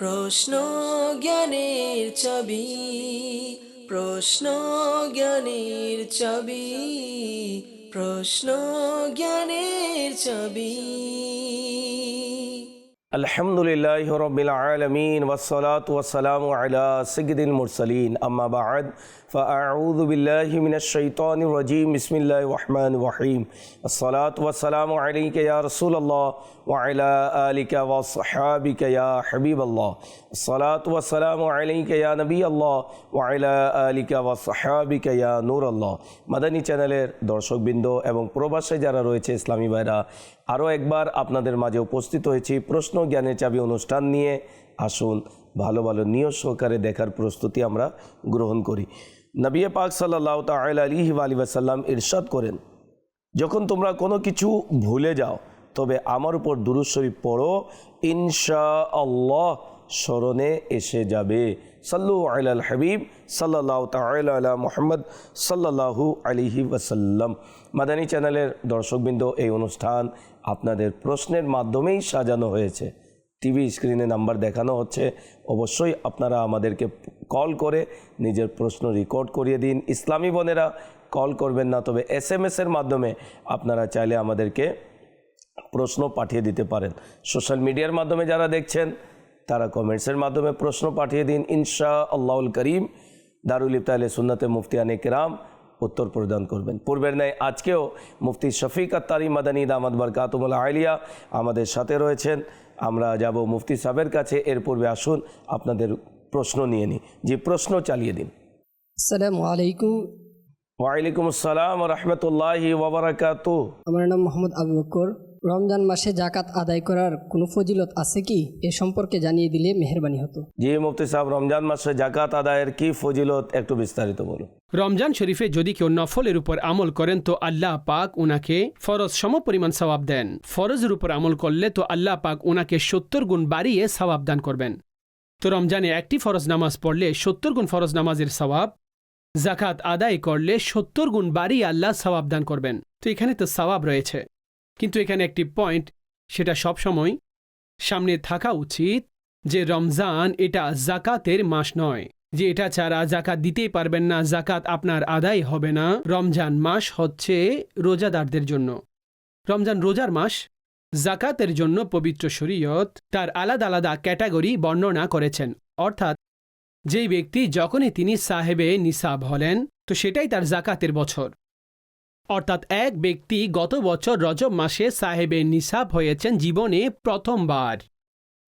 প্রশ্ন জ্ঞানের ছবি প্রশ্ন জ্ঞানের ছবি প্রশ্ন জ্ঞানের ছবি আলহামদুলিল্লাহ রবিল আলমিন ওসলাত ওসালাম আলা সিগদিন মুরসালিন। আম্মা বাদ। فأعوذ بالله من الشيطان الرجيم بسم الله الرحمن الرحيم الصلاة والسلام عليك يا رسول الله وعلى آلك وصحابك يا حبيب الله الصلاة والسلام عليك يا نبي الله وعلى آلك وصحابك يا نور الله মাদানী চ্যানেলের দর্শকবৃন্দ এবং প্রবাসে যারা রয়েছে ইসলামী ভাইরা আরও একবার আপনাদের মাঝে উপস্থিত হয়েছি প্রশ্ন জ্ঞানের চাবি অনুষ্ঠান নিয়ে আসুন ভালো ভালো নিয়ত সহকারে দেখার প্রস্তুতি আমরা গ্রহণ করি নবী পাক সাল্লাহ তাল আলী ওয়াসাল্লাম ইরশাদ করেন, যখন তোমরা কোনো কিছু ভুলে যাও, তবে আমার উপর দুরুদ শরীফ পড়ো ইনশা আল্লাহ স্মরণে এসে যাবে। সাল্লু আল হাবিব সাল্লাহ তালা মোহাম্মদ সাল্লাহু আলিহি ওয়াসাল্লাম। মাদানী চ্যানেলের দর্শকবৃন্দ, এই অনুষ্ঠান আপনাদের প্রশ্নের মাধ্যমেই সাজানো হয়েছে। টিভি স্ক্রিনে নাম্বার দেখানো হচ্ছে। অবশ্যই আপনারা আমাদেরকে কল করে নিজের প্রশ্ন রেকর্ড করিয়ে দিন। ইসলামী বোনেরা কল করবেন না, তবে এস এম এসের মাধ্যমে আপনারা চাইলে আমাদেরকে প্রশ্ন পাঠিয়ে দিতে পারেন। সোশ্যাল মিডিয়ার মাধ্যমে যারা দেখছেন, তারা কমেন্টসের মাধ্যমে প্রশ্ন পাঠিয়ে দিন। ইনশা আল্লাহুল করিম, দারুল ইফতালে সুন্নতে মুফতিয়ানে কেরাম উত্তর প্রদান করবেন। পূর্বের ন্যায় আজকেও মুফতি শফিক আত্তারি মাদানী দামাদ বারকাতুমুল আলিয়া আমাদের সাথে রয়েছেন। আমরা যাব মুফতি সাহেবের কাছে এর পূর্বে আসুন আপনাদের প্রশ্ন নিয়ে নিই। যে প্রশ্ন চালিয়ে দিন। আসসালামু আলাইকুম। ওয়ালাইকুম আসসালাম রহমতুল্লাহি ওবরাকাত আমার নাম মোহাম্মদ আবু বকর। রমজান মাসে জাকাত আদায় করার কোনো ফজিলত আছে কি? এ সম্পর্কে জানিয়ে দিলে মেহরবানি হতো। জি মুফতি সাহেব রমজান মাসে জাকাত আদায়ের কি ফজিলত? একটু বিস্তারিত বলুন। রমজান শরীফে যদি কেউ নফলের উপর আমল করেন তো আল্লাহ পাক উনাকে ফরজ সম পরিমাণ সওয়াব দেন। ফরজের উপর আমল করলে তো আল্লাহ পাক উনাকে সত্তর গুণ বাড়িয়ে সওয়াব দান করবেন। তো রমজানে একটি ফরজ নামাজ পড়লে সত্তর গুণ ফরজ নামাজের সওয়াব জাকাত আদায় করলে সত্তর গুণ বাড়িয়ে আল্লাহ সওয়াব দান করবেন। তো এখানে তো সওয়াব রয়েছে। কিন্তু এখানে একটি পয়েন্ট সেটা সবসময় সামনে থাকা উচিত যে রমজান এটা জাকাতের মাস নয়, যে এটা ছাড়া জাকাত দিতেই পারবেন না, জাকাত আপনার আদায় হবে না। রমজান মাস হচ্ছে রোজাদারদের জন্য। রমজান রোজার মাস জাকাতের জন্য পবিত্র শরীয়ত তার আলাদা আলাদা ক্যাটাগরি বর্ণনা করেছেন। অর্থাৎ যেই ব্যক্তি যখনই তিনি সাহেবে নিসাব হলেন, তো সেটাই তার জাকাতের বছর। অর্থাৎ এক ব্যক্তি গত বছর রজব মাসে সাহেবে নিসাব হয়েছেন জীবনে প্রথমবার।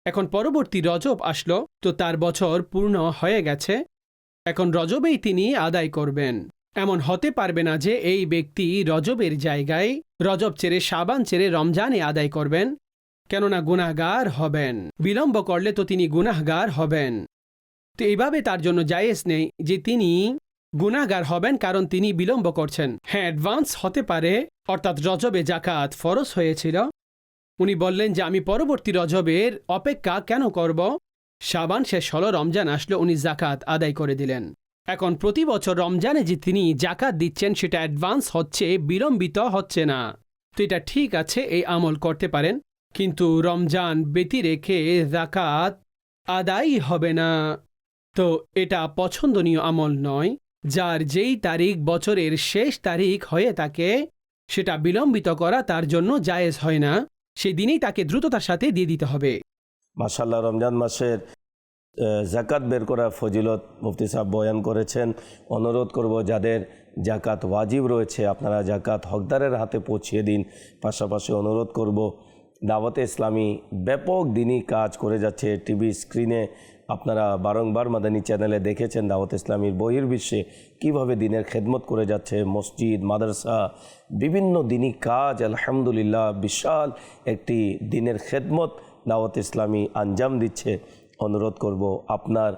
এখন পরবর্তী রজব আসলো, তো তার বছর পূর্ণ হয়ে গেছে। এখন রজবেই তিনি আদায় করবেন। এমন হতে পারবে না যে এই ব্যক্তি রজবের জায়গায়, রজব ছেড়ে সাবান ছেড়ে রমজানে আদায় করবেন, কেননা গুনাহগার হবেন। বিলম্ব করলে তো তিনি গুনাহগার হবেন। তো এইভাবে তার জন্য জায়েজ নেই যে তিনি গুনাহগার হবেন কারণ তিনি বিলম্ব করছেন। হ্যাঁ অ্যাডভান্স হতে পারে, অর্থাৎ রজবে জাকাত ফরজ হয়েছিল। উনি বললেন যে, আমি পরবর্তী রজবের অপেক্ষা কেন করব? সাবান শেষ হলো, রমজান আসলো, উনি জাকাত আদায় করে দিলেন। এখন প্রতি বছর রমজানে যে তিনি জাকাত দিচ্ছেন, সেটা অ্যাডভান্স হচ্ছে, বিলম্বিত হচ্ছে না। তো এটা ঠিক আছে, এই আমল করতে পারেন, কিন্তু রমজান ব্যতি রেখে জাকাত আদায় হবে না। তো এটা পছন্দনীয় আমল নয়। যার যেই তারিখ বছরের শেষ তারিখ হয়ে থাকে সেটা বিলম্বিত করা তার জন্য জায়েজ হয় না। সেই দিনেই তাকে দ্রুততার সাথে দিয়ে দিতে হবে। মাসাল্লাহ রমজান মাসের জাকাত বের করার ফজিলত মুফতি সাহেব বয়ান করেছেন। অনুরোধ করব যাদের জাকাত ওয়াজিব রয়েছে, আপনারা জাকাত হকদারের হাতে পৌঁছিয়ে দিন। পাশাপাশি অনুরোধ করব, দাওয়াতে ইসলামী ব্যাপক দিনই কাজ করে যাচ্ছে। টিভি স্ক্রিনে আপনারা বারংবার মাদানী চ্যানেলে দেখেছেন দাওয়াত ইসলামীর বহির্বিশ্বে কীভাবে দিনের খেদমত করে যাচ্ছে মসজিদ মাদ্রাসা বিভিন্ন দিনই কাজ আলহামদুলিল্লাহ বিশাল একটি দিনের খেদমত দাওয়াত ইসলামী আঞ্জাম দিচ্ছে। অনুরোধ করব আপনার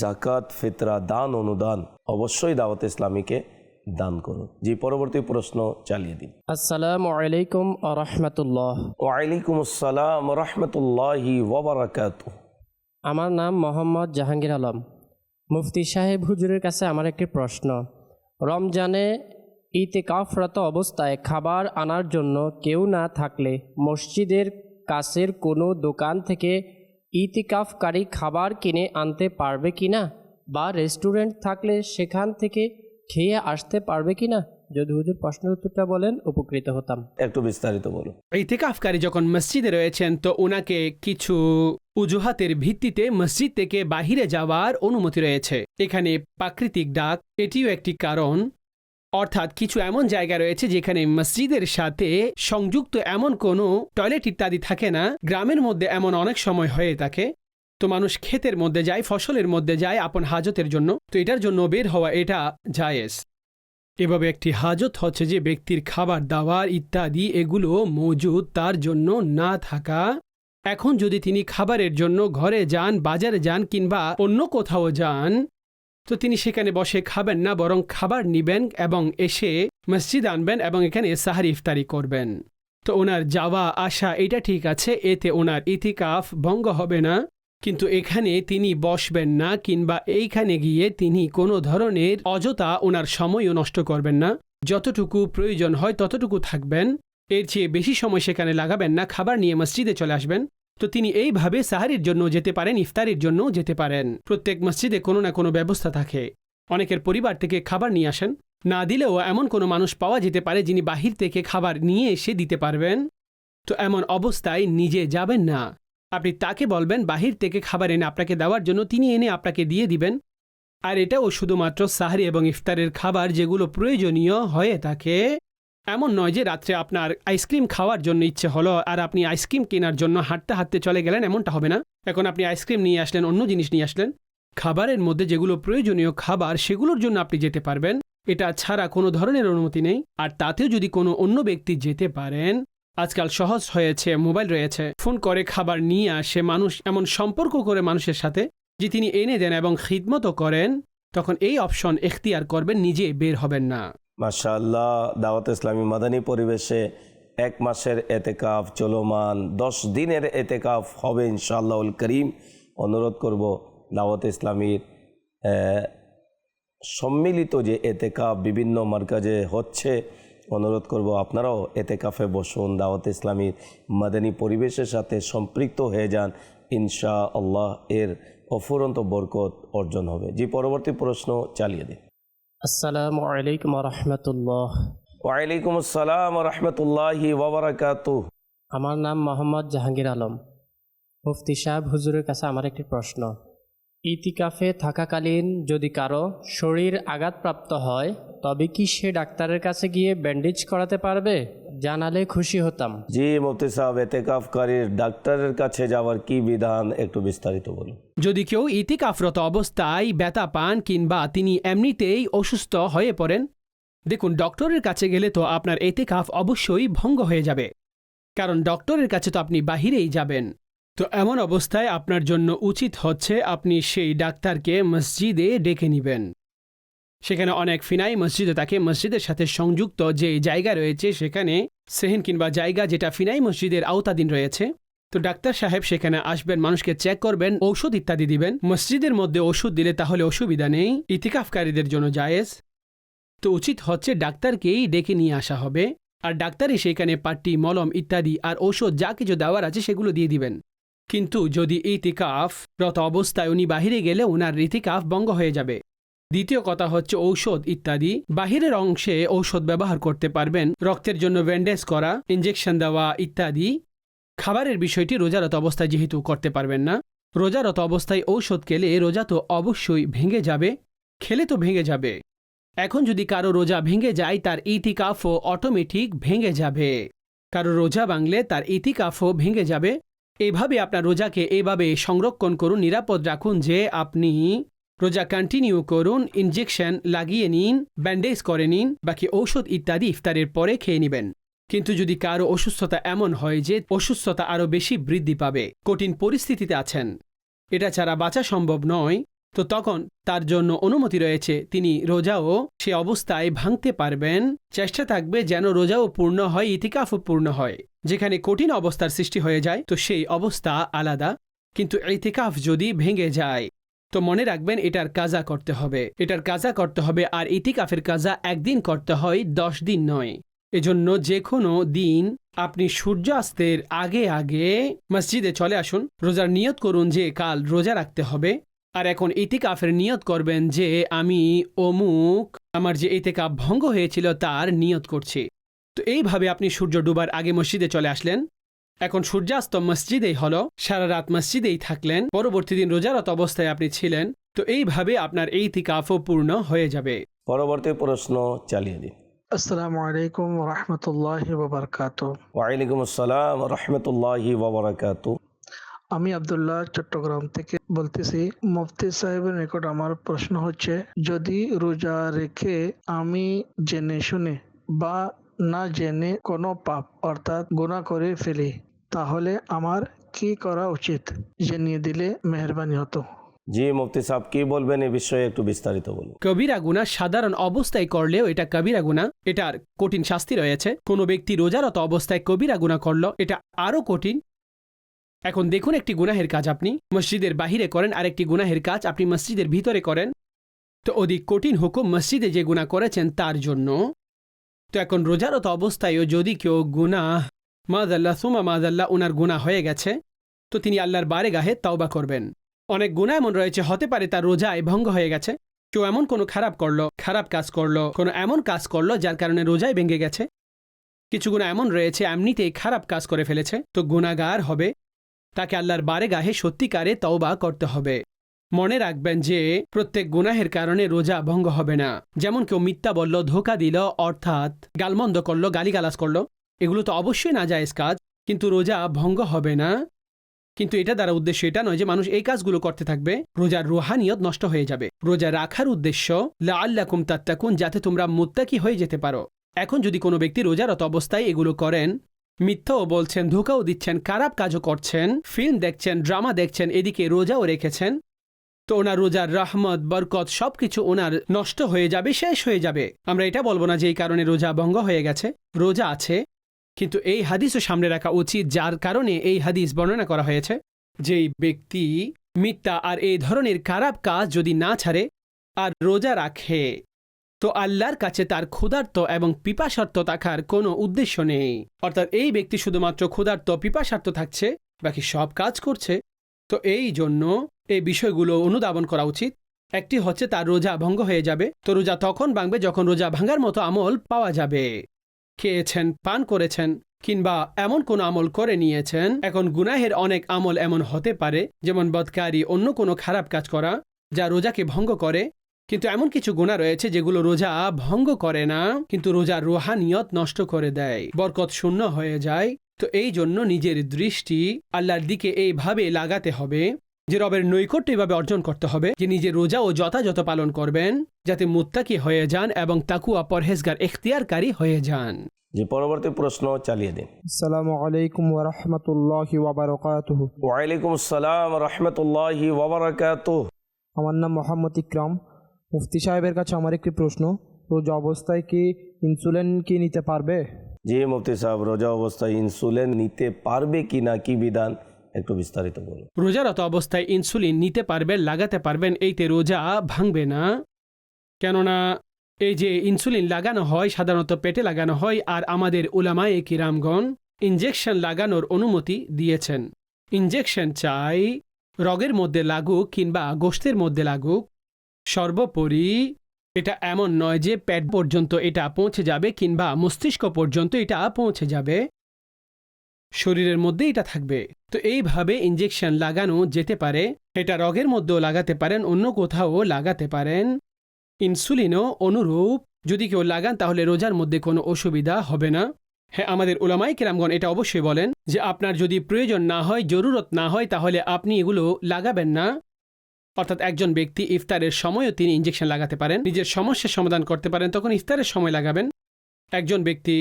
জাকাত ফিতরা দান অনুদান অবশ্যই দাওয়াত ইসলামীকে দান করুন। জি পরবর্তী প্রশ্ন চালিয়ে দিন। আসসালামু আলাইকুম আ রহমতুল্লাহ। ওয়ালাইকুম আসসালাম রহমতুল্লাহি ওবরাকাত আমার নাম মোহাম্মদ জাহাঙ্গীর আলম। মুফতি সাহেব হুজুরের কাছে আমার একটি প্রশ্ন। রমজানে ইতেকাফরত অবস্থায় খাবার আনার জন্য কেউ না থাকলে মসজিদের কাছের কোনো দোকান থেকে ইতিকাফকারী খাবার কিনে আনতে পারবে কি না? বা রেস্টুরেন্ট থাকলে সেখান থেকে খেয়ে আসতে পারবে কি না? যদি হুজুর প্রশ্নের উত্তরটা বলেন উপকৃত হতাম। একটু বিস্তারিত বলুন। ইতিকাফকারী যখন মসজিদে রয়েছেন তো ওনাকে কিছু অজুহাতের ভিত্তিতে মসজিদ থেকে বাহিরে যাওয়ার অনুমতি রয়েছে। এখানে প্রাকৃতিক ডাক, এটিও একটি কারণ। অর্থাৎ কিছু এমন জায়গা রয়েছে যেখানে মসজিদের সাথে সংযুক্ত এমন কোনো টয়লেট ইত্যাদি থাকে না। গ্রামের মধ্যে এমন অনেক সময় হয়ে থাকে। তো মানুষ ক্ষেতের মধ্যে যায়, ফসলের মধ্যে যায় আপন হাজতের জন্য। তো এটার জন্য বের হওয়া এটা জায়েজ। এভাবে একটি হাজত হচ্ছে যে ব্যক্তির খাবার দাবার ইত্যাদি এগুলো মজুদ তার জন্য না থাকা এখন যদি তিনি খাবারের জন্য ঘরে যান, বাজারে যান কিংবা অন্য কোথাও যান, তো তিনি সেখানে বসে খাবেন না, বরং খাবার নিবেন এবং এসে মসজিদ আনবেন এবং এখানে সাহারি ইফতারি করবেন। তো ওনার যাওয়া, আসা, এটা ঠিক আছে, এতে ওনার ইতিকাফ ভঙ্গ হবে না, কিন্তু এখানে তিনি বসবেন না কিংবা এইখানে গিয়ে তিনি কোনো ধরনের অযথা ওনার সময়ও নষ্ট করবেন না। যতটুকু প্রয়োজন হয় ততটুকু থাকবেন। এর চেয়ে বেশি সময় সেখানে লাগাবেন না, খাবার নিয়ে মসজিদে চলে আসবেন। তো তিনি এইভাবে সাহারির জন্য যেতে পারেন, ইফতারির জন্য যেতে পারেন। প্রত্যেক মসজিদে কোনো না কোনো ব্যবস্থা থাকে। অনেকের পরিবার থেকে খাবার নিয়ে আসেন। না দিলেও এমন কোনো মানুষ পাওয়া যেতে পারে যিনি বাহির থেকে খাবার নিয়ে এসে দিতে পারবেন। তো এমন অবস্থায় নিজে যাবেন না। আপনি তাকে বলবেন, বাহির থেকে খাবার এনে আপনাকে দেওয়ার জন্য তিনি এনে আপনাকে দিয়ে দিবেন। আর এটাও শুধুমাত্র সাহারি এবং ইফতারের খাবার যেগুলো প্রয়োজনীয় হয়ে থাকে। এমন নয় যে রাত্রে আপনার আইসক্রিম খাওয়ার জন্য ইচ্ছে হলো আর আপনি আইসক্রিম কেনার জন্য হাঁটতে হাঁটতে চলে গেলেন, এমনটা হবে না। এখন আপনি আইসক্রিম নিয়ে আসলেন, অন্য জিনিস নিয়ে আসলেন। খাবারের মধ্যে যেগুলো প্রয়োজনীয় খাবার, সেগুলোর জন্য আপনি যেতে পারবেন। এটা ছাড়া কোনো ধরনের অনুমতি নেই। আর তাতেও যদি কোনো অন্য ব্যক্তি যেতে পারেন, আজকাল সহজ হয়েছে, মোবাইল রয়েছে। ফোন করে খাবার নিয়ে আসে মানুষ, এমন সম্পর্ক করে মানুষের সাথে, যে তিনি এনে দেন এবং খিদমতও করেন, তখন এই অপশন এখতিয়ার করবেন, নিজে বের হবেন না। মাশাআল্লাহ, দাওয়াত ইসলামী মাদানী পরিবেশে এক মাসের এতেকাফ চলমান, দশ দিনের এতেকাফ হবে ইনশাআল্লাহুল করিম। অনুরোধ করব দাওয়াত ইসলামীর সম্মিলিত যে এতেকাফ বিভিন্ন মার্কাজে হচ্ছে, অনুরোধ করব আপনারাও এতেকাফে বসুন, দাওয়াত ইসলামীর মাদানী পরিবেশের সাথে সম্পৃক্ত হয়ে যান ইনশা আল্লাহ এর অফুরন্ত বরকত অর্জন হবে। যে পরবর্তী প্রশ্ন চালিয়ে দিন আসসালামু আলাইকুম রহমতুল্লাহ ওয়ালাইকুম আসসালাম রহমতুল্লাহি ওবরাকাত আমার নাম মোহাম্মদ জাহাঙ্গীর আলম। মুফতি সাহেব হুজুরের কাছে আমার একটি প্রশ্ন। ইতিকাফে থাকাকালীন যদি কারও শরীর আঘাতপ্রাপ্ত হয় তবে কি সে ডাক্তারের কাছে গিয়ে ব্যান্ডেজ করাতে পারবে? জানালে খুশি হতাম। জি মুফতি সাহেব এতেকাফকারীর ডাক্তারের কাছে যাওয়ার কি বিধান? একটু বিস্তারিত বলুন। যদি কেউ ইতিকাফরত অবস্থায় ব্যথা পান কিংবা তিনি এমনিতেই অসুস্থ হয়ে পড়েন দেখুন ডক্টরের কাছে গেলে তো আপনার এতেকাফ অবশ্যই ভঙ্গ হয়ে যাবে। কারণ ডক্টরের কাছে তো আপনি বাহিরেই যাবেন। তো এমন অবস্থায় আপনার জন্য উচিত হচ্ছে আপনি সেই ডাক্তারকে মসজিদে ডেকে নেবেন। সেখানে অনেক ফিনাই মসজিদে থাকে। মসজিদের সাথে সংযুক্ত যে জায়গা রয়েছে সেখানে সেহেন কিংবা জায়গা যেটা ফিনাই মসজিদের আওতাধীন রয়েছে, তো ডাক্তার সাহেব সেখানে আসবেন, মানুষকে চেক করবেন, ঔষধ ইত্যাদি দিবেন। মসজিদের মধ্যে ওষুধ দিলে তাহলে অসুবিধা নেই, ইতিকাফকারীদের জন্য জায়েজ। তো উচিত হচ্ছে ডাক্তারকেই ডেকে নিয়ে আসা হবে। আর ডাক্তারই সেখানে পাট্টি, মলম ইত্যাদি আর ঔষধ যা কিছু দেওয়ার আছে সেগুলো দিয়ে দিবেন। কিন্তু যদি ইতিকাফ রত অবস্থায় উনি বাহিরে গেলে ওনার ইতিকাফ ভঙ্গ হয়ে যাবে। দ্বিতীয় কথা হচ্ছে ঔষধ ইত্যাদি। বাহিরের অংশে ঔষধ ব্যবহার করতে পারবেন। রক্তের জন্য ব্যান্ডেজ করা ইঞ্জেকশন দেওয়া ইত্যাদি। খাবারের বিষয়টি রোজারত অবস্থায় যেহেতু করতে পারবেন না। রোজারত অবস্থায় ঔষধ খেলে রোজা তো অবশ্যই ভেঙে যাবে। খেলে তো ভেঙে যাবে। এখন যদি কারও রোজা ভেঙে যায়, তার ইতিকাফও অটোমেটিক ভেঙে যাবে। কারও রোজা ভাঙলে তার ইতিকাফও ভেঙে যাবে। এভাবে আপনার রোজাকে এভাবে সংরক্ষণ করুন, নিরাপদ রাখুন যে আপনি রোজা কন্টিনিউ করুন ইনজেকশন লাগিয়ে নিন ব্যান্ডেজ করে নিন, বাকি ঔষধ ইত্যাদি ইফতারের পরে খেয়ে নেবেন। কিন্তু যদি কারও অসুস্থতা এমন হয় যে অসুস্থতা আরও বেশি বৃদ্ধি পাবে, কঠিন পরিস্থিতিতে আছেন। এটা ছাড়া বাঁচা সম্ভব নয়। তো তখন তার জন্য অনুমতি রয়েছে, তিনি রোজাও সে অবস্থায় ভাঙতে পারবেন। চেষ্টা থাকবে যেন রোজাও পূর্ণ হয়, ইতিকাফও পূর্ণ হয়। যেখানে কঠিন অবস্থার সৃষ্টি হয়ে যায়, তো সেই অবস্থা আলাদা। কিন্তু ইতিকাফ যদি ভেঙে যায়, তো মনে রাখবেন এটার কাজা করতে হবে। এটার কাজা করতে হবে আর ইতিকাফের কাজা একদিন করতে হয়, দশ দিন নয়। এজন্য যে কোনো দিন আপনি সূর্যাস্তের আগে আগে মসজিদে চলে আসুন, রোজার নিয়ত করুন যে কাল রোজা রাখতে হবে। আর এখন ইতিকাফের নিয়ত করবেন যে আমি অমুক আমার যে ইতিকাফ ভঙ্গ হয়েছিল তার নিয়ত করছি। তো এইভাবে আপনি সূর্য ডুবার আগে মসজিদে চলে আসলেন। এখন সূর্যাস্ত মসজিদেই হলো সারা রাত মসজিদেই থাকলেন পরবর্তী দিন রোজারত অবস্থায় আপনি ছিলেন। তো এইভাবে আপনার এই তিকাফও পূর্ণ হয়ে যাবে। পরবর্তী প্রশ্ন চালিয়ে দিন। আসসালামু আলাইকুম রহমতুল্লাহ বাবরকাত ওয়ালাইকুম আসসালাম রহমতুল্লাহি ওবরাকাতু। আমি আবদুল্লাহ চট্টগ্রাম থেকে বলতেছি মুফতি সাহেবের নিকট আমার প্রশ্ন হচ্ছে যদি রোজা রেখে আমি জেনে শুনে বা না জেনে কোনো পাপ অর্থাৎ গুনাহ করে ফেলি তাহলে আমার কি করা উচিত? জানিয়ে দিলে মেহরবানি হতো। জি মুফতি সাহেব কি বলবেন এই বিষয়ে একটু বিস্তারিত বলুন। কবিরা গুণা সাধারণ অবস্থায় করলেও এটা কবিরা গুণা এটার কঠিন শাস্তি রয়েছে। কোনো ব্যক্তি রোজারত অবস্থায় কবিরা গুণা করল এটা আরও কঠিন। এখন দেখুন একটি গুনাহের কাজ আপনি। মসজিদের বাহিরে করেন আর একটি গুনাহের কাজ আপনি মসজিদের ভিতরে করেন। তো অধিক কঠিন হুকুম মসজিদে যে গুণা করেছেন তার জন্য তো এখন রোজারত অবস্থায়ও যদি কেউ গুনাহ, মাদাল্লাহ সুমা মাদাল্লাহ ওনার গুনাহ হয়ে গেছে, তো তিনি আল্লাহর বারে গাহে তাওবা করবেন। অনেক গুণা এমন রয়েছে, হতে পারে তার রোজায় ভঙ্গ হয়ে গেছে। কেউ এমন কোনো খারাপ করল, খারাপ কাজ করল, কোনো এমন কাজ করল যার কারণে রোজায় ভেঙে গেছে। কিছু গুণা এমন রয়েছে, এমনিতেই খারাপ কাজ করে ফেলেছে। তো গুণাগার হবে, তাকে আল্লাহর বারে গাহে সত্যিকারে তওবা করতে হবে। মনে রাখবেন যে প্রত্যেক গুনাহের কারণে রোজা ভঙ্গ হবে না। যেমন কেউ মিথ্যা বলল, ধোকা দিল, অর্থাৎ গালমন্দ করল, গালিগালাজ করল, এগুলো তো অবশ্যই না যায় কাজ, কিন্তু রোজা ভঙ্গ হবে না। কিন্তু এটা দ্বারা উদ্দেশ্য এটা নয় যে মানুষ এই কাজগুলো করতে থাকবে, রোজার রোহানিয়ত নষ্ট হয়ে যাবে। রোজা রাখার উদ্দেশ্য লা আল্লাকুম তাত্তাকুন, যাতে তোমরা মুত্তাকি হয়ে যেতে পারো। এখন যদি কোনো ব্যক্তি রোজারত অবস্থায় এগুলো করেন, মিথ্যাও বলছেন, ধোকাও দিচ্ছেন, খারাপ কাজও করছেন, ফিল্ম দেখছেন, ড্রামা দেখছেন, এদিকে রোজাও রেখেছেন তো ওনার রোজার রহমত, বরকত সবকিছু ওনার নষ্ট হয়ে যাবে, শেষ হয়ে যাবে। আমরা এটা বলব না যে এই কারণে রোজা ভঙ্গ হয়ে গেছে। রোজা আছে, কিন্তু এই হাদিসও সামনে রাখা উচিত, যার কারণে এই হাদিস বর্ণনা করা হয়েছে যেই ব্যক্তি মিথ্যা আর এই ধরনের খারাপ কাজ যদি না ছাড়ে আর রোজা রাখে, তো আল্লাহর কাছে তার ক্ষুধার্ত এবং পিপাসার্থ থাকার কোনো উদ্দেশ্য নেই। অর্থাৎ এই ব্যক্তি শুধুমাত্র ক্ষুধার্ত, পিপাসার্থ থাকছে, বাকি সব কাজ করছে। তো এই জন্য এই বিষয়গুলো অনুধাবন করা উচিত। একটি হচ্ছে তার রোজা ভঙ্গ হয়ে যাবে। তো রোজা তখন ভাঙবে যখন রোজা ভাঙার মতো আমল পাওয়া যাবে। খেয়েছেন, পান করেছেন, কিংবা এমন কোন আমল করে নিয়েছেন। এখন গুনাহের অনেক আমল এমন হতে পারে, যেমন বদকারি অন্য কোনো খারাপ কাজ করা, যা রোজাকে ভঙ্গ করে। কিন্তু এমন কিছু গুণা রয়েছে যেগুলো রোজা ভঙ্গ করে না, কিন্তু রোজার রোহানিয়ত নষ্ট করে দেয়, বরকত শূন্য হয়ে যায়। তো এই জন্য নিজের দৃষ্টি আল্লাহর দিকে এইভাবে লাগাতে হবে। যে রবের নৈকট্য এভাবে অর্জন করতে হবে যে নিজের রোজা ও যথাযথ পালন করবেন যাতে মুত্তাকি হয়ে যান এবং তাকুয়া পরহেজগার এখতিয়ারকারী হয়ে যান। জি পরবর্তী প্রশ্ন চালিয়ে দিন। আসসালামু আলাইকুম ওরহমতুল্লাহি ওবরকাতুহ ওয়ালাইকুম আসসালাম রহমতুল্লাহি ওবরাকাতু আমার নাম মোহাম্মদ ইকরাম। মুফতি সাহেবের কাছে আমার একটি প্রশ্ন রোজ অবস্থায় কি ইনসুলিন কি নিতে পারবে? জি মুফতি সাহেব রোজা অবস্থায় ইনসুলিন নিতে পারবে কি না কি বিধান? একটু বিস্তারিত বলুন। রোজারত অবস্থায় ইনসুলিন নিতে পারবেন, লাগাতে পারবেন, এইতে রোজা ভাঙবে না। কেননা এই যে ইনসুলিন লাগানো হয়, সাধারণত পেটে লাগানো হয়, আর আমাদের উলামায়ে কিরামগণ ইনজেকশন লাগানোর অনুমতি দিয়েছেন। ইনজেকশন চাই রগের মধ্যে লাগুক কিংবা গোষ্ঠের মধ্যে লাগুক। সর্বোপরি এটা এমন নয় যে পেট পর্যন্ত এটা পৌঁছে যাবে কিংবা মস্তিষ্ক পর্যন্ত এটা পৌঁছে যাবে। শরীরের মধ্যে এটা থাকবে। তো এইভাবে ইঞ্জেকশন লাগানো যেতে পারে এটা রগের মধ্যেও লাগাতে পারেন, অন্য কোথাও লাগাতে পারেন। ইনসুলিনও অনুরূপ, যদি কেউ লাগান তাহলে রোজার মধ্যে কোনো অসুবিধা হবে না। হ্যাঁ আমাদের ওলামাই কেরামগণ এটা অবশ্যই বলেন যে আপনার যদি প্রয়োজন না হয়, জরুরত না হয়, তাহলে আপনি এগুলো লাগাবেন না। অর্থাৎ একজন ব্যক্তি ইফতারের সময়ও তিনি ইঞ্জেকশন লাগাতে পারেন, নিজের সমস্যার সমাধান করতে পারেন, তখন ইফতারের সময় লাগাবেন। একজন ব্যক্তি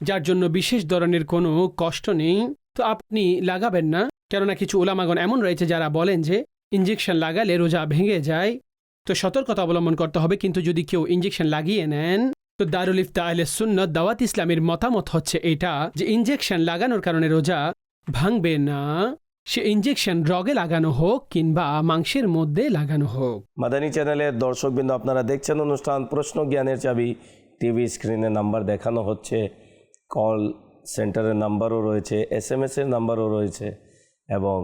যার জন্য বিশেষ ধরনের কোনো কষ্ট নেই তো আপনি লাগাবেন না। কেননা কিছু ওলামাগণ এমন রয়েছে যারা বলেন যে ইঞ্জেকশন লাগালে রোজা ভেঙে যায়। তো সতর্কতা অবলম্বন করতে হবে। কিন্তু যদি কেউ ইঞ্জেকশন লাগিয়ে নেন, তো দারুল ইফতা আহলে সুন্নত দাওয়াত ইসলামের মতামত হচ্ছে এটা যে ইঞ্জেকশন লাগানোর কারণে রোজা ভাঙবে না। সে ইঞ্জেকশন রগে লাগানো হোক কিংবা মাংসের মধ্যে লাগানো হোক। মাদানী চ্যানেলের দর্শকবৃন্দ আপনারা দেখছেন অনুষ্ঠান প্রশ্ন জ্ঞানের চাবি। টিভি স্ক্রিনে নাম্বার দেখানো হচ্ছে। কল সেন্টারের নাম্বারও রয়েছে এস এম এসের নাম্বারও রয়েছে এবং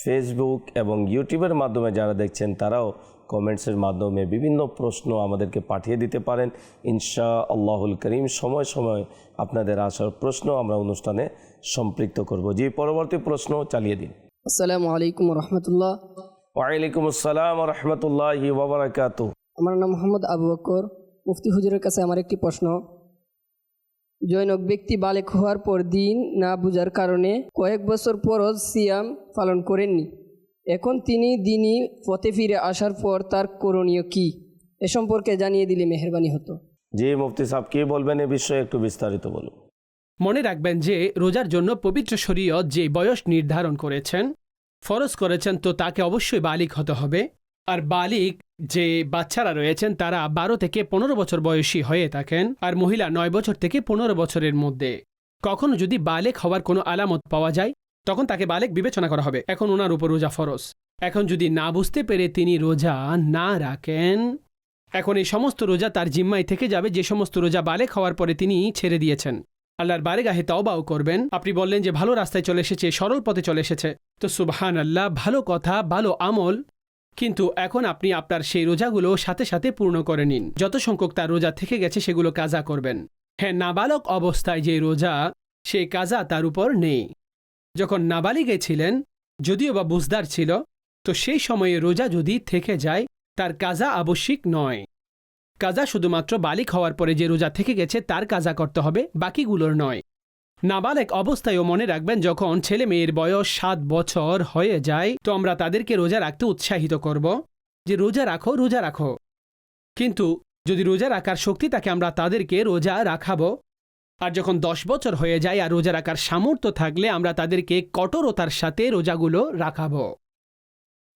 ফেসবুক এবং ইউটিউবের মাধ্যমে যারা দেখছেন তারাও কমেন্টসের মাধ্যমে বিভিন্ন প্রশ্ন আমাদেরকে পাঠিয়ে দিতে পারেন। ইনশা আল্লাহুল করিম সময় সময় আপনাদের আসার প্রশ্ন আমরা অনুষ্ঠানে সম্পৃক্ত করব। জি পরবর্তী প্রশ্ন চালিয়ে দিন। আসসালামু আলাইকুম রহমতুল্লাহ ওয়ালাইকুম আসসালাম রহমতুল্লাহি ওবরাকাতু আমার নাম মোহাম্মদ আবু বকর মুফতি হুজুরের কাছে আমার একটি প্রশ্ন। জৈনক ব্যক্তি বালেক হওয়ার পর দিন না বুঝার কারণে কয়েক বছর পরও সিয়াম পালন করেননি। এখন তিনি দিনই পথে ফিরে আসার পর তার করণীয় কি এ সম্পর্কে জানিয়ে দিলে মেহরবানি হতো। জি মুফতি সাহেব কি বলবেন এ বিষয়ে একটু বিস্তারিত বলুন। মনে রাখবেন যে রোজার জন্য পবিত্র শরীয়ত যে বয়স নির্ধারণ করেছেন ফরজ করেছেন তো তাকে অবশ্যই বালিক হতে হবে। আর বালিক যে বাচ্চারা রয়েছেন, তারা বারো থেকে পনেরো বছর বয়সী হয়ে থাকেন আর মহিলা নয় বছর থেকে পনেরো বছরের মধ্যে। কখনো যদি বালেক হওয়ার কোনো আলামত পাওয়া যায়, তখন তাকে বালেক বিবেচনা করা হবে। এখন ওনার উপর রোজা ফরজ। এখন যদি না বুঝতে পেরে তিনি রোজা না রাখেন, এখন এই সমস্ত রোজা তার জিম্মায় থেকে যাবে। যে সমস্ত রোজা বালেক হওয়ার পরে তিনি ছেড়ে দিয়েছেন। আল্লাহর বারেগাহে তওবাও করবেন। আপনি বললেন যে ভালো রাস্তায় চলে এসেছে, সরল পথে চলে এসেছে। তো সুবহান আল্লাহ ভালো কথা, ভালো আমল কিন্তু এখন আপনি আপনার সেই রোজাগুলো সাথে সাথে পূর্ণ করে নিন। যত সংখ্যক তার রোজা থেকে গেছে সেগুলো কাজা করবেন। হ্যাঁ নাবালক অবস্থায় যে রোজা সেই কাজা তার উপর নেই। যখন নাবালিগে ছিলেন, যদিও বা বুঝদার ছিল, তো সেই সময়ে রোজা যদি থেকে যায়, তার কাজা আবশ্যিক নয়। কাজা শুধুমাত্র বালিক হওয়ার পরে যে রোজা থেকে গেছে, তার কাজা করতে হবে, বাকিগুলোর নয়। নাবালেক অবস্থায়ও মনে রাখবেন, যখন ছেলে মেয়ের বয়স সাত বছর হয়ে যায়, তো আমরা তাদেরকে রোজা রাখতে উৎসাহিত করব। যে রোজা রাখো রোজা রাখো। কিন্তু যদি রোজা রাখার শক্তি থাকে, আমরা তাদেরকে রোজা রাখাবো। আর যখন দশ বছর হয়ে যায় আর রোজা রাখার সামর্থ্য থাকলে, আমরা তাদেরকে কঠোরতার সাথে রোজাগুলো রাখাবো।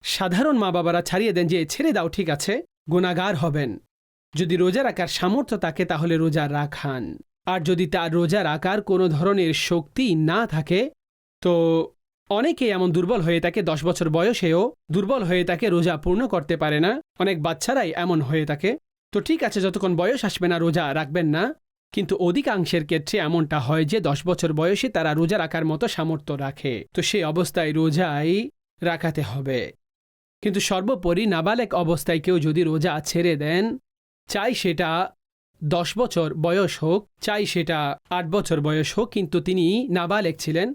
সাধারণ মা বাবারা ছাড়িয়ে দেন যে, ছেড়ে দাও, ঠিক আছে গুণাগার হবেন। যদি রোজা রাখার সামর্থ্য থাকে, তাহলে রোজা রাখান। আর যদি তার রোজা রাখার কোনো ধরনের শক্তি না থাকে, তো অনেকে এমন দুর্বল হয়ে থাকে দশ বছর বয়সেও দুর্বল হয়ে তাকে রোজা পূর্ণ করতে পারে না। অনেক বাচ্চারাই এমন হয়ে থাকে। তো ঠিক আছে, যতক্ষণ বয়স আসবে না, রোজা রাখবেন না। কিন্তু অধিকাংশের ক্ষেত্রে এমনটা হয় যে, দশ বছর বয়সে তারা রোজা রাখার মতো সামর্থ্য রাখে। তো সেই অবস্থায় রোজাই রাখাতে হবে। কিন্তু সর্বোপরি নাবালেক অবস্থায় কেউ যদি রোজা ছেড়ে দেন, চাই সেটা দশ বছর বয়স হোক চাই সেটা আট বছর বয়স হোক কিন্তু তিনি নাবালেক ছিলেন।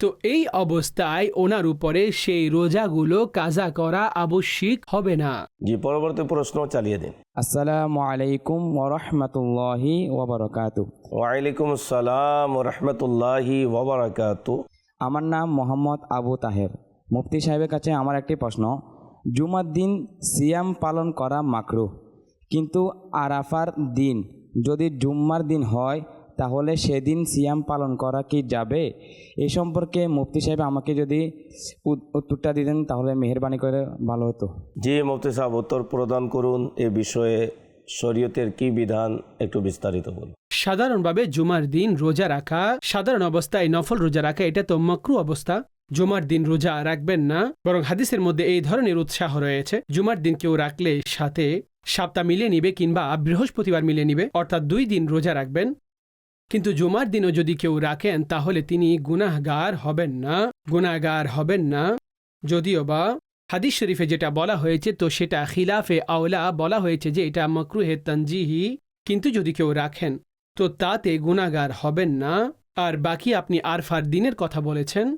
তো এই অবস্থায় ওনার উপরে সেই রোজাগুলো কাজা করা আবশ্যিক হবে না। জি পরবর্তী প্রশ্ন চালিয়ে দিন। আসসালামু আলাইকুম ওরহমতুল্লাহি ওবরকাতু ওয়ালাইকুম আসসালাম রহমতুল্লাহি ওবরাকাতু আমার নাম মোহাম্মদ আবু তাহের। মুফতি সাহেবের কাছে আমার একটি প্রশ্ন। জুমার দিন সিয়াম পালন করা মাকরু কিন্তু আরাফার দিন যদি জুম্মার দিন হয় তাহলে সেদিন সিয়াম পালন করা কি যাবে? এই সম্পর্কে মুফতি সাহেব আমাকে যদি উত- উত্তরটা দিতেন তাহলে মেহরবানি করে ভালো হতো। জি মুফতি সাহেব উত্তর প্রদান করুন। এ বিষয়ে শরীয়তের কি বিধান একটু বিস্তারিত বলুন। সাধারণভাবে জুমার দিন রোজা রাখা সাধারণ অবস্থায় নফল রোজা রাখা এটা তো মক্রু অবস্থা। জুমার দিন রোজা রাখবেন না বরং হাদিসের মধ্যে এই ধরনের উৎসাহ রয়েছে। জুমার দিন কেউ রাখলে সাথে সপ্তাহ মিলিয়ে নিবে কিংবা বৃহস্পতিবার মিলিয়ে নিবে, অর্থাৎ দুই দিন রোজা রাখবেন। কিন্তু জুমার দিনও যদি কেউ রাখেন, তাহলে তিনি গুনাহগার হবেন না, গুনাহগার হবেন না। যদিও বা হাদিস শরীফে যেটা বলা হয়েছে, তো সেটা খিলাফে আওলা বলা হয়েছে যে এটা মকরুহে তঞ্জিহি কিন্তু যদি কেউ রাখেন, তো তাতে গুনাহগার হবেন না। আর বাকি আপনি আরফার দিনের কথা বলেছেন।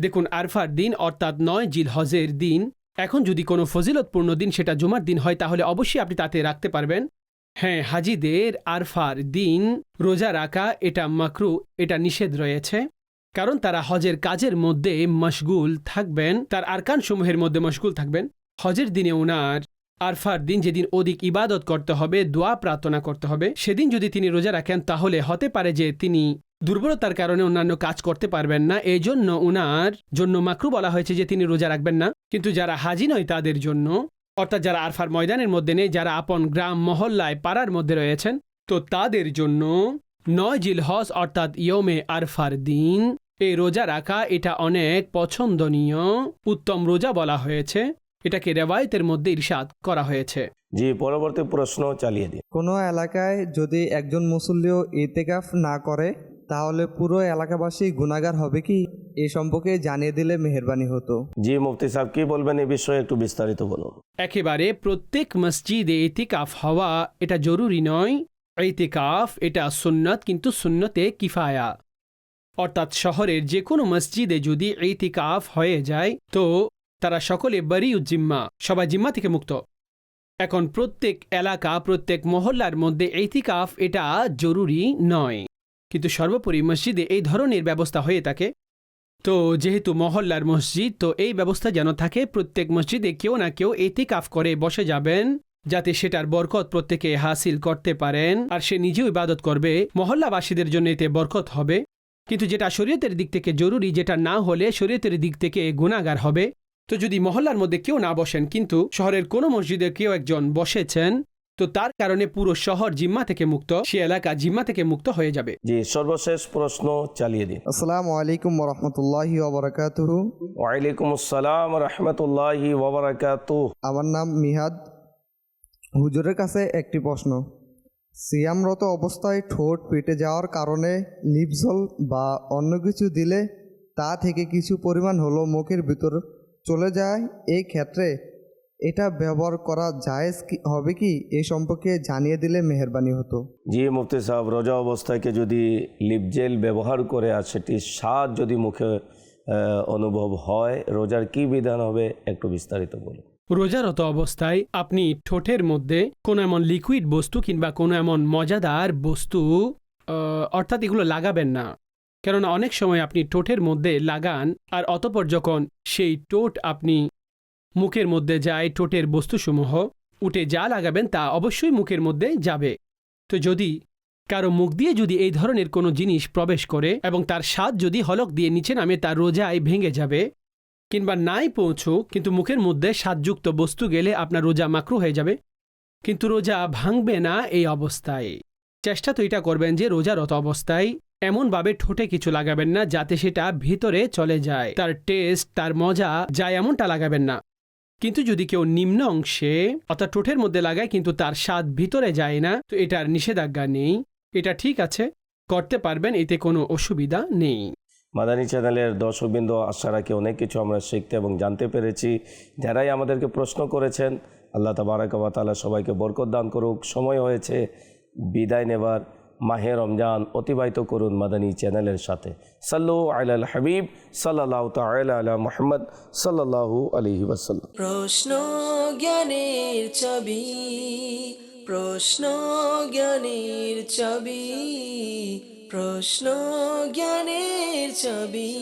দেখুন, আরফার দিন অর্থাৎ নয় জিল হজের দিন এখন যদি কোনো ফজিলতপূর্ণ দিন সেটা জুমার দিন হয়, তাহলে অবশ্যই আপনি তাতে রাখতে পারবেন। হ্যাঁ হাজিদের আরফার দিন রোজা রাখা, এটা মাকরু, এটা নিষেধ রয়েছে। কারণ তারা হজের কাজের মধ্যে মশগুল থাকবেন, তার আরকান সমূহের মধ্যে মশগুল থাকবেন। হজের দিনে ওনার আরফার দিন যেদিন অধিক ইবাদত করতে হবে, দোয়া প্রার্থনা করতে হবে, সেদিন যদি তিনি রোজা রাখেন, তাহলে হতে পারে যে তিনি দুর্বলতার কারণে অন্যান্য কাজ করতে পারবেন না। এই জন্য উনার জন্য মাকরু বলা হয়েছে যে তিনি রোজা রাখবেন না। কিন্তু যারা হাজি নয় তাদের জন্য অর্থাৎ যারা আরফার ময়দানের মধ্যে নেই যারা আপন গ্রাম মহল্লায় পাড়ার মধ্যে রয়েছেন তো তাদের জন্য নয় জিল হজ অর্থাৎ ইয়মে আরফার দিন। এই রোজা রাখা এটা অনেক পছন্দনীয় উত্তম রোজা বলা হয়েছে। এটাকে রেওয়ায়তের মধ্যে ইরশাদ করা হয়েছে। জি পরবর্তী প্রশ্ন চালিয়ে দিন কোনো এলাকায় যদি একজন মুসল্লিও ইতেকাফ না করে তাহলে পুরো এলাকাবাসী গুণাগার হবে কি? এ সম্পর্কে জানিয়ে দিলে মেহেরবানি হতো। জি মুফতি সাহেব কি বলবেন এই বিষয়ে একটু বিস্তারিত বলুন। একেবারে প্রত্যেক মসজিদে ইতিকাফ হওয়া এটা জরুরি নয়। ইতিকাফ এটা সুন্নত কিন্তু সুন্নতে কিফায়া। অর্থাৎ শহরের যে কোনো মসজিদে যদি ইতিকাফ হয়ে যায় তো তারা সকলে বারি উজ্জিম্মা সবাই জিম্মা থেকে মুক্ত। এখন প্রত্যেক এলাকা প্রত্যেক মহল্লার মধ্যে ইতিকাফ এটা জরুরি নয়। কিন্তু সর্বোপরি মসজিদে এই ধরনের ব্যবস্থা হয়ে থাকে। তো যেহেতু মহল্লার মসজিদ, তো এই ব্যবস্থা যেন থাকে, প্রত্যেক মসজিদে কেউ না কেউ এতিকাফ করে বসে যাবেন, যাতে সেটার বরকত প্রত্যেকে হাসিল করতে পারেন, আর সে নিজেও ইবাদত করবে। মহল্লাবাসীদের জন্য এতে বরকত হবে। কিন্তু যেটা শরীয়তের দিক থেকে জরুরি, যেটা না হলে শরীয়তের দিক থেকে গুণাগার হবে। তো যদি মহল্লার মধ্যে কেউ না বসেন, কিন্তু শহরের কোনো মসজিদে কেউ একজন বসেছেন তো তার কারণে পুরো শহর জিম্মা থেকে মুক্ত সে এলাকা জিম্মা থেকে মুক্ত হয়ে যাবে। জি সর্বশেষ প্রশ্ন চালিয়ে দিন। আসসালামু আলাইকুম রহমতুল্লাহি ওবরাকাতুহু। ওয়ালাইকুম আসসালাম রহমতুল্লাহি ওবরাকাতু আমার নাম মিহাদ। হুজুরের কাছে একটি প্রশ্ন। সিয়ামরত অবস্থায় ঠোঁট পেটে যাওয়ার কারণে লিপজল বা অন্য কিছু দিলে তা থেকে কিছু পরিমাণ হলো মুখের ভিতর চলে যায়। এই ক্ষেত্রে এটা ব্যবহার করা জায়েজ কি হবে কি? এই সম্পর্কে জানিয়ে দিলে মেহেরবানি হতো। জি মুফতি সাহেব রোজা অবস্থাকে যদি লিপজেল ব্যবহার করে আর সেটির স্বাদ যদি মুখে অনুভব হয় রোজার কি বিধান হবে? একটু বিস্তারিত বলুন। রোজারত অবস্থায় আপনি ঠোঁটের মধ্যে কোনো এমন লিকুইড বস্তু কিংবা কোনো এমন মজাদার বস্তু আহ, অর্থাৎ এগুলো লাগাবেন না। কেননা অনেক সময় আপনি ঠোঁটের মধ্যে লাগান আর অতপর যখন সেই ঠোঁট আপনি মুখের মধ্যে যায় ঠোঁটের বস্তুসমূহ, উঠে যা লাগাবেন তা অবশ্যই মুখের মধ্যে যাবে। তো যদি কারও মুখ দিয়ে যদি এই ধরনের কোনো জিনিস প্রবেশ করে এবং তার স্বাদ যদি হলক দিয়ে নিচে নামে, তার রোজায় ভেঙে যাবে কিংবা নাই পৌঁছো কিন্তু মুখের মধ্যে স্বাদযুক্ত বস্তু গেলে আপনার রোজা মাকরু হয়ে যাবে। কিন্তু রোজা ভাঙবে না এই অবস্থায়। চেষ্টা তো এটা করবেন যে রোজারত অবস্থায় এমনভাবে ঠোঁটে কিছু লাগাবেন না যাতে সেটা ভিতরে চলে যায়। তার টেস্ট, তার মজা যায় এমনটা লাগাবেন না। কিন্তু যদি কেউ নিম্ন অংশে, অর্থাৎ ঠোঁটের মধ্যে লাগায়, কিন্তু তার স্বাদ ভিতরে যায় না, তো এটার নিষেধাজ্ঞা নেই। এটা ঠিক আছে, করতে পারবেন, এতে কোনো অসুবিধা নেই। মাদানী চ্যানেলের দর্শকবৃন্দ, আশা রাখি অনেক কিছু আমরা শিখতে এবং জানতে পেরেছি। যারাই আমাদেরকে প্রশ্ন করেছেন, আল্লাহ তাবারাকাবা তালা সবাইকে বরকত দান করুক। সময় হয়েছে, বিদায় নেবার। মাহে রমজান অতিবাহিত করুন মাদানী চ্যানেলের সাথে। সাল্লু আলাল হাবিব সাল্লাহ তাল আলা মোহাম্মদ সাল্লাহু আলহি ওয়াসাল্লাম। প্রশ্ন জ্ঞানের চাবি, প্রশ্ন জ্ঞানের চাবি, প্রশ্ন জ্ঞানের চাবি।